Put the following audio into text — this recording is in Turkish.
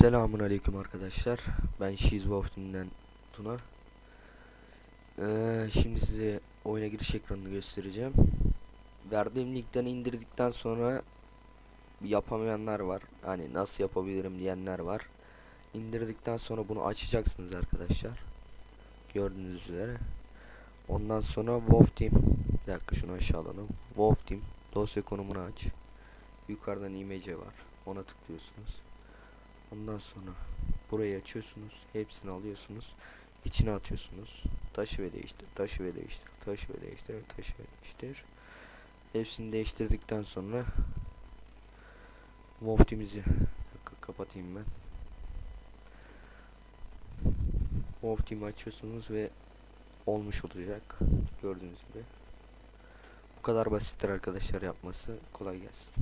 Selamun aleyküm arkadaşlar. Ben Shizwolf'tan Tuna. Ee, şimdi size oyuna giriş ekranını göstereceğim. Verdiğim linkten indirdikten sonra yapamayanlar var. Hani nasıl yapabilirim diyenler var. İndirdikten sonra bunu açacaksınız arkadaşlar. Gördüğünüz üzere. Ondan sonra Wolf Team. Bir dakika şunu aşağı alalım. Wolf Team. Dosya konumunu aç. Yukarıdan imece var. Ona tıklıyorsunuz. Ondan sonra burayı açıyorsunuz. Hepsini alıyorsunuz. içine atıyorsunuz. Taşı ve değiştir. Taşı ve değiştir. Taşı ve değiştir. Taşı ve değiştir. Hepsini değiştirdikten sonra Wolf'imizi kapatayım ben. Wolf Team'i açıyorsunuz ve olmuş olacak. Gördüğünüz gibi. Bu kadar basittir arkadaşlar yapması. Kolay gelsin.